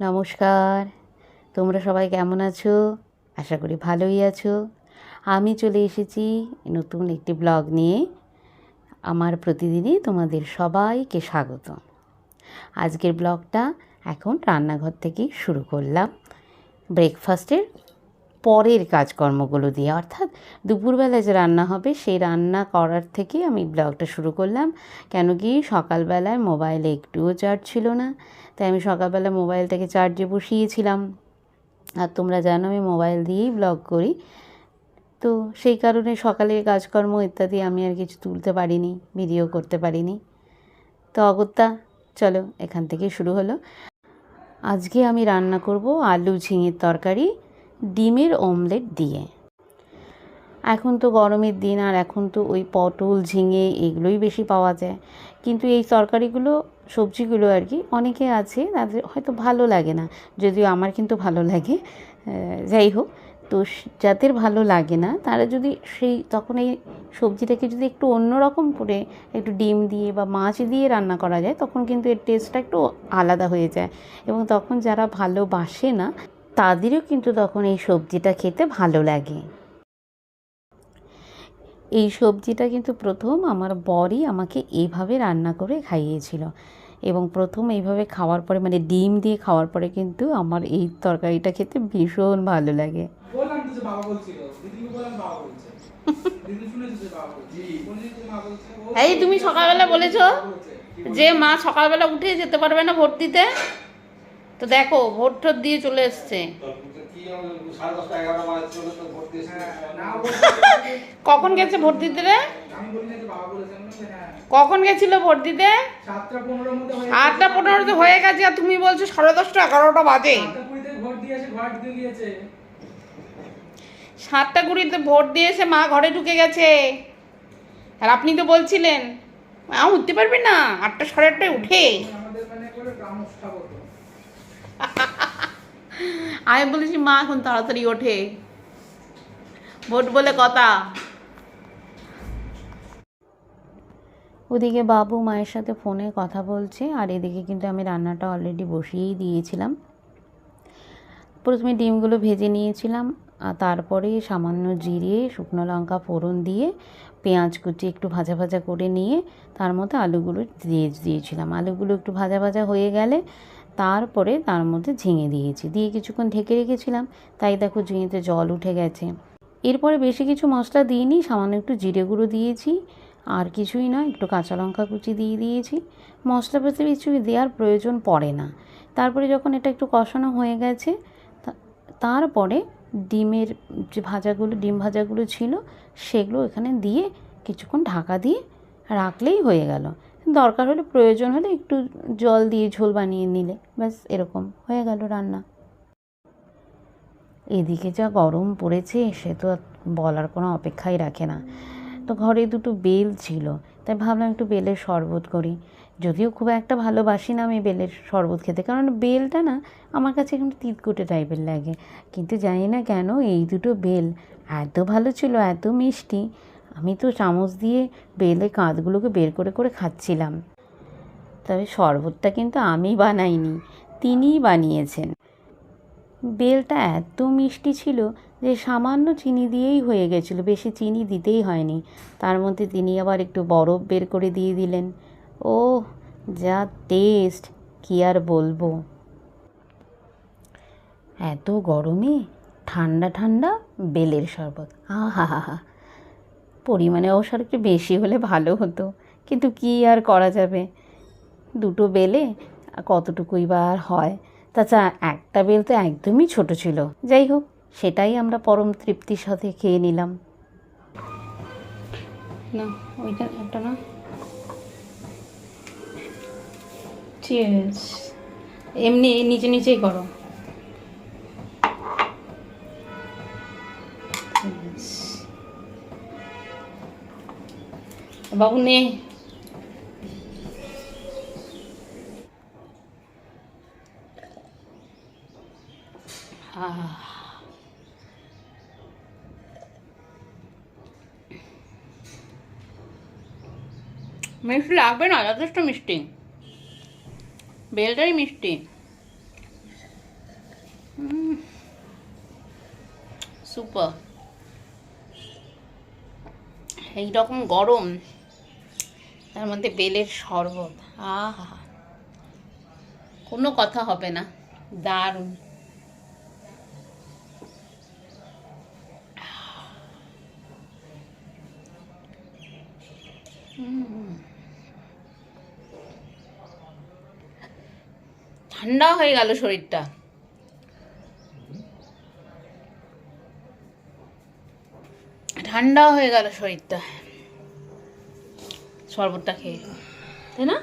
নমস্কার। তোমরা সবাই কেমন আছো? আশা করি ভালোই আছো। আমি চলে এসেছি নতুন একটি ব্লগ নিয়ে। আমার প্রতিদিনই তোমাদের সবাইকে স্বাগত। আজকের ব্লগটা এখন রান্নাঘর থেকেই শুরু করলাম। ব্রেকফাস্টের পরের কাজকর্মগুলো দিয়ে, অর্থাৎ দুপুরবেলা যে রান্না হবে সেই রান্না করার থেকে আমি ব্লগটা শুরু করলাম। কেন কি সকালবেলায় মোবাইলে একটুও চার্জ ছিল না, তাই আমি সকালবেলা মোবাইলটাকে চার্জে বসিয়েছিলাম। আর তোমরা জানো আমি মোবাইল দিয়েই ব্লগ করি। তো সেই কারণে সকালের কাজকর্ম ইত্যাদি আমি আর কিছু তুলতে পারিনি, ভিডিও করতে পারিনি। তো অগত্যা, চলো এখান থেকে শুরু হলো। আজকে আমি রান্না করব আলু ঝিঙের তরকারি। ডিমের অমলেট দিয়ে। এখন তো গরমের দিন আর এখন তো ওই পটল, ঝিঙে এগুলোই বেশি পাওয়া যায়। কিন্তু এই তরকারিগুলো, সবজিগুলো আর কি অনেকে আছে তাদের হয়তো ভালো লাগে না। যদিও আমার কিন্তু ভালো লাগে। যাই হোক, তো যাদের ভালো লাগে না, তারা যদি সেই তখন এই সবজিটাকে যদি একটু অন্যরকম করে একটু ডিম দিয়ে বা মাছ দিয়ে রান্না করা যায়, তখন কিন্তু এর টেস্টটা একটু আলাদা হয়ে যায়। এবং তখন যারা ভালোবাসে না তাদেরও কিন্তু তখন এই সবজিটা খেতে ভালো লাগে। এই সবজিটা কিন্তু প্রথম আমার বরই আমাকে এইভাবে রান্না করে খাইয়েছিল এবং প্রথম এইভাবে খাওয়ার পরে মানে ডিম দিয়ে খাওয়ার পরে কিন্তু আমার এই তরকারিটা খেতে ভীষণ ভালো লাগে। এই তুমি সকালবেলা বলেছ যে মা সকালবেলা উঠে যেতে পারবে না ভোট দিতে তো দেখো, ভোট ঠোট দিয়ে চলে এসছে। কখন গেছে ভোট দিতে রে? কখন গেছিল ভোট দিতে? আটটা পনেরোতে হয়ে গেছে, আর তুমি বলছো সাড়ে দশটা, এগারোটা বাজে। সাতটা কুড়িতে ভোট দিয়ে দিয়েছে মা ঘরে ঢুকে গেছে। আর আপনি তো বলছিলেন উঠতে পারবে না, আটটা সাড়ে আটটায় উঠে আমাদের মানে করে গ্রাম স্থাপত্য আমি বলেছি, মা, এখন তাড়াতাড়ি ওঠে। ভোট বলে কথা। ওদিকে বাবু মায়ের সাথে ফোনে কথা বলছে, আর এদিকে কিন্তু আমি রান্নাটা অলরেডি বসিয়েই দিয়েছিলাম। প্রথমে ডিমগুলো ভেজে নিয়েছিলাম, আর তারপরে সামান্য জিরে, শুকনো লঙ্কা ফোড়ন দিয়ে পেঁয়াজ কুচি একটু ভাজা ভাজা করে নিয়ে তার মধ্যে আলুগুলো দিয়ে দিয়েছিলাম। আলুগুলো একটু ভাজা ভাজা হয়ে গেলে তারপরে তার মধ্যে ঝিঙে দিয়েছি। দিয়ে কিছুক্ষণ ঢেকে রেখেছিলাম, তাই দেখো ঝিঙেতে জল উঠে গেছে। এরপরে বেশি কিছু মশলা দিইনি, সামান্য একটু জিরে গুঁড়ো দিয়েছি, আর কিছুই নয় একটু কাঁচা লঙ্কা কুচি দিয়ে দিয়েছি। মশলাপাতি কিছু দেওয়ার প্রয়োজন পড়ে না। তারপরে যখন এটা একটু কষানো হয়ে গেছে তারপরে ডিমের যে ভাজাগুলো, ডিম ভাজাগুলো ছিল, সেগুলো এখানে দিয়ে কিছুক্ষণ ঢাকা দিয়ে রাখলেই হয়ে গেল। দরকার হলে, প্রয়োজন হলে একটু জল দিয়ে ঝোল বানিয়ে নিলে। ব্যাস, এরকম হয়ে গেল রান্না। এদিকে যা গরম পড়েছে, সে তো বলার কোনো অপেক্ষাই রাখে না। তো ঘরে দুটো বেল ছিল, তাই ভাবলাম একটু বেলের শরবত করি। যদিও খুব একটা ভালোবাসি না আমি বেলের শরবত খেতে, কারণ বেলটা না আমার কাছে একটু তিতকুটে টাইপের লাগে। কিন্তু জানি না কেন, এই দুটো বেল এত ভালো ছিল, এত মিষ্টি। আমি তো চামচ দিয়ে বেলের কাঁধগুলোকে বের করে করে খাচ্ছিলাম। তবে শরবতটা কিন্তু আমি বানাইনি, তিনিই বানিয়েছেন। বেলটা এত মিষ্টি ছিল যে সামান্য চিনি দিয়েই হয়ে গেছিল, বেশি চিনি দিতেই হয়নি। তার মধ্যে তিনি আবার একটু বরফ বের করে দিয়ে দিলেন। ও যা টেস্ট, কী আর বলব। এত গরমে ঠান্ডা ঠান্ডা বেলের শরবত আহা হা হা পরিমাণে অবসর একটু বেশি হলে ভালো হতো। কিন্তু কী আর করা যাবে? দুটো বেলে কতটুকুই বা আর হয়? তাছাড়া একটা বেল তো একদমই ছোট ছিল। যাই হোক, সেটাই আমরা পরম তৃপ্তির সাথে খেয়ে নিলাম। না, ওইটা একটা না। এমনি নিচে নিচেই করো। Cheers. বাবুনে। মিষ্টি লাগবে না যথেষ্ট মিষ্টি। বেলটাই মিষ্টি। সুপার এইরকম গরম। তার মধ্যে বেলের শরবত। আহা। কোনো কথা হবে না। দারুণ। ঠান্ডা হয়ে গেল শরীরটা। ঠান্ডা হয়ে গেল শরীরটা। শরবতটা খেয়ে। তাই না?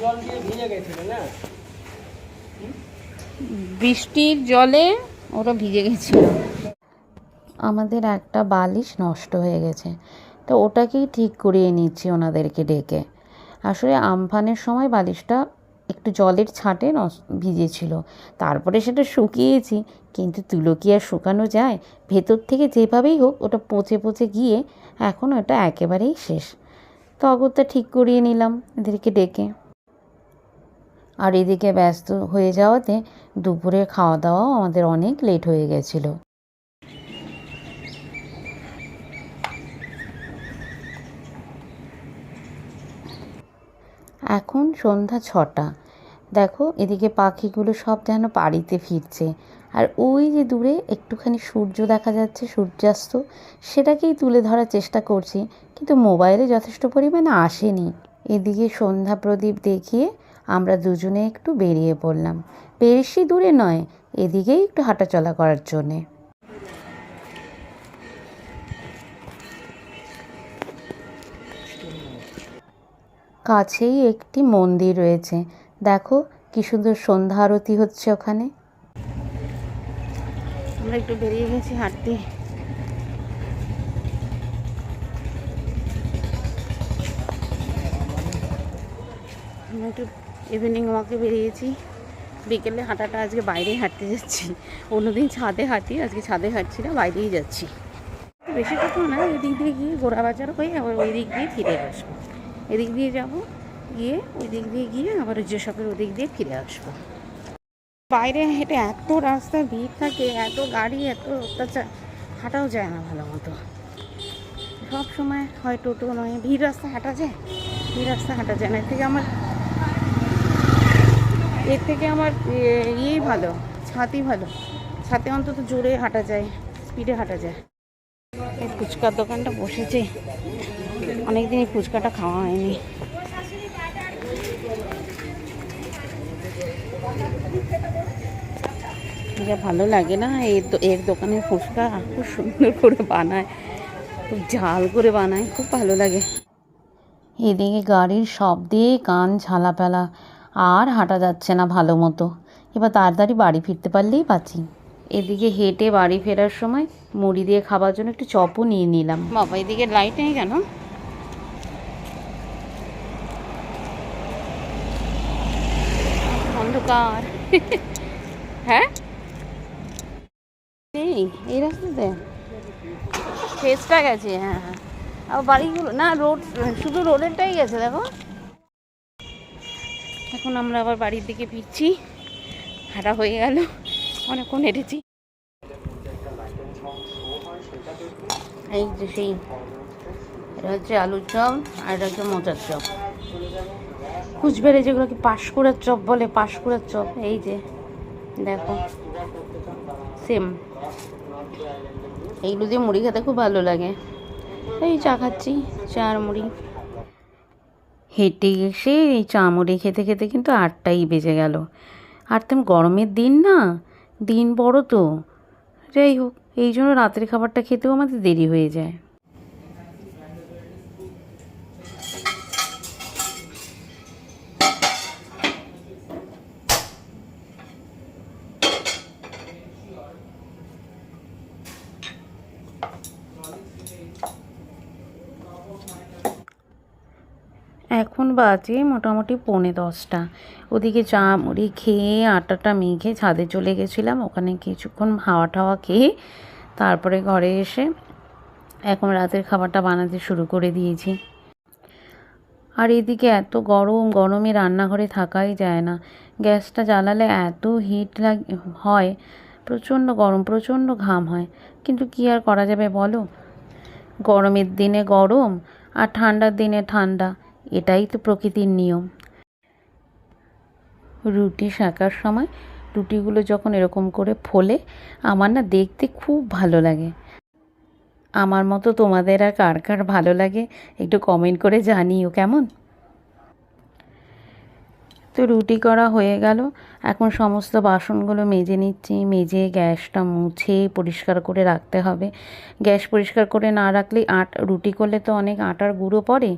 জল দিয়ে ভিজে গেছিল না? বৃষ্টির জলে ওরা ভিজে গেছিল। আমাদের একটা বালিশ নষ্ট হয়ে গেছে। তো ওটাকেই ঠিক করিয়ে নিচ্ছি ওনাদেরকে ডেকে। আসলে আমফানের সময় বালিশটা একটু জলের ছাটে ভিজেছিল। তারপরে সেটা শুকিয়েছি, কিন্তু তুলো কি আর শুকানো যায়? ভেতর থেকে যেভাবেই হোক ওটা পচে পচে গিয়ে এখন ওটা একেবারেই শেষ। তো অগত্যা ঠিক করিয়ে নিলাম এদেরকে ডেকে। আর এদিকে ব্যস্ত হয়ে যাওয়াতে দুপুরে খাওয়া দাওয়াও আমাদের অনেক লেট হয়ে গেছিল। এখন সন্ধ্যা ছটা। দেখো, এদিকে পাখিগুলো সব যেন বাড়িতে ফিরছে। আর ওই যে দূরে একটুখানি সূর্য দেখা যাচ্ছে, সূর্যাস্ত, সেটাকেই তুলে ধরার চেষ্টা করছি, কিন্তু মোবাইলে যথেষ্ট পরিমাণে আসেনি। এদিকে সন্ধ্যা প্রদীপ দেখিয়ে আমরা দুজনে একটু বেরিয়ে পড়লাম। বেশি দূরে নয়, এদিকেই একটু হাঁটাচলা করার জন্যে। কাছেই একটি মন্দির রয়েছে। দেখো, কি সুন্দর সন্ধ্যা আরতি হচ্ছে ওখানে। আমরা একটু বেরিয়ে গেছি হাঁটতে। আমরা একটু ইভিনিং ওয়াকে বেরিয়েছি। বিকেলে হাঁটাটা আজকে বাইরেই হাঁটতে যাচ্ছি। অন্যদিন ছাদে হাঁটি, আজকে ছাদে হাঁটছি না, বাইরেই যাচ্ছি। বেশি কথা না, এদিক দিয়ে গিয়ে গোড়া বাজার হয়ে আবার ওই দিক দিয়ে ফিরে আসব। এদিক দিয়ে যাব গিয়ে ওই দিক দিয়ে গিয়ে আবার যেসবের ওদিক দিয়ে ফিরে আসব। বাইরে হেঁটে এত রাস্তায় ভিড় থাকে, এত গাড়ি, এত অত্যাচার, হাঁটাও যায় না ভালো মতো। সব সময় হয় টোটো নয়, ভিড় রাস্তা হাঁটা যায়? ভিড় রাস্তা হাঁটা যায় না। এর থেকে আমার এর থেকে আমার ইয়েই ভালো, ছাতি ভালো। ছাতে অন্তত জোরে হাঁটা যায় স্পিডে হাঁটা যায়। এই ফুচকার দোকানটা বসেছে। অনেকদিন এই ফুচকাটা খাওয়া হয়নি। যা ভালো লাগে না এর এর দোকানের ফুচকা খুব সুন্দর করে বানায় খুব ঝাল করে বানায় খুব ভালো লাগে। এদিকে গাড়ির শব্দে কান ঝালা ঝালাপালা আর হাঁটা যাচ্ছে না ভালো মতো। এবার তাড়াতাড়ি বাড়ি ফিরতে পারলেই বাঁচি। এদিকে হেঁটে বাড়ি ফেরার সময় মুড়ি দিয়ে খাবার জন্য একটু চপও নিয়ে নিলাম। বাবা এদিকে লাইট নেই কেন? অন্ধকার। হ্যাঁ? নেই এই রাস্তাতে ফেসটা গেছে হ্যাঁ হ্যাঁ। আর বাড়িগুলো না রোড শুধু রোডেরটাই গেছে দেখো। এখন আমরা আবার বাড়ির দিকে ফিরছি। হাঁটা হয়ে গেল অনেকক্ষণ হেঁটেছি। এই যে সেই এটা হচ্ছে আলুর চপ আর এটা হচ্ছে মোচার চপ। কুচবিহারে যেগুলোকে পাঁশকুড়ার চপ বলে, পাঁশকুড়ার চপ? এই যে, দেখো। সেম এইগুলো দিয়ে মুড়ি খেতে খুব ভালো লাগে। এই চা খাচ্ছি চা মুড়ি। হেঁটে এসে এই চা মুড়ি খেতে খেতে কিন্তু আটটাই বেজে গেল। আর তেমন গরমের দিন না, দিন বড় তো। যাই হোক, এই জন্য রাতের খাবারটা খেতেও আমাদের দেরি হয়ে যায়। এখন বাজে মোটামুটি পৌনে দশটা। ওদিকে চা মুড়ি খেয়ে আটাটা মেখে ছাদে চলে গেছিলাম। ওখানে কিছুক্ষণ হাওয়া টাওয়া খেয়ে তারপরে ঘরে এসে এখন রাতের খাবারটা বানাতে শুরু করে দিয়েছি। আর এদিকে এত গরম, গরমে রান্নাঘরে থাকাই যায় না। গ্যাসটা জ্বালালে এত হিট লাগ, হয়, প্রচণ্ড গরম, প্রচণ্ড ঘাম হয়। কিন্তু কী আর করা যাবে বলো? গরমের দিনে গরম আর ঠান্ডার দিনে ঠান্ডা, এটাই তো প্রকৃতির নিয়ম। রুটি শাঁকার সময় রুটিগুলো যখন এরকম করে ফোলে, আমার না দেখতে খুব ভালো লাগে। আমার মতো তোমাদের আর কার কার ভালো লাগে, একটু কমেন্ট করে জানিও, কেমন? তো রুটি করা হয়ে গেল। এখন সমস্ত বাসনগুলো মেজে নিচ্ছি। মেজে গ্যাসটা মুছে পরিষ্কার করে রাখতে হবে। গ্যাস পরিষ্কার করে না রাখলে আট, রুটি করলে তো অনেক আটার গুঁড়ো পড়ে।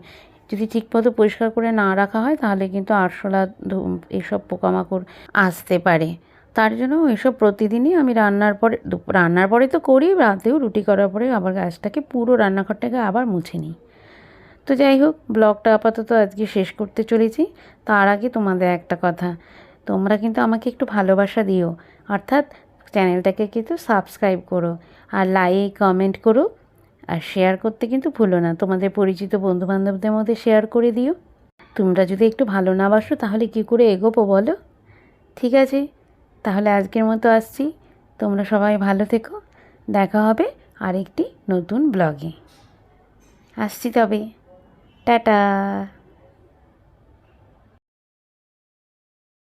যদি ঠিকমতো পরিষ্কার করে না রাখা হয় তাহলে কিন্তু আরশোলা এসব পোকামাকড় আসতে পারে। তার জন্য এসব প্রতিদিনই আমি রান্নার পরে রান্নার পরে তো করি, রাতেও রুটি করার পরে আবার গ্যাসটাকে পুরো রান্নাঘরটাকে আবার মুছে নিই। তো যাই হোক, ব্লগটা আপাতত আজকে শেষ করতে চলেছি। তার আগে তোমাদের একটা কথা, তোমরা কিন্তু আমাকে একটু ভালোবাসা দিও, অর্থাৎ চ্যানেলটাকে কিন্তু সাবস্ক্রাইব করো আর লাইক কমেন্ট করো আর শেয়ার করতে কিন্তু ভুলো না। তোমাদের পরিচিত বন্ধুবান্ধবদের মধ্যে শেয়ার করে দিও। তোমরা যদি একটু ভালো না বাসো, তাহলে কী করে এগোবো বলো? ঠিক আছে, তাহলে আজকের মতো আসছি। তোমরা সবাই ভালো থেকো। দেখা হবে আরেকটি নতুন ব্লগে। আসছি তবে। টাটা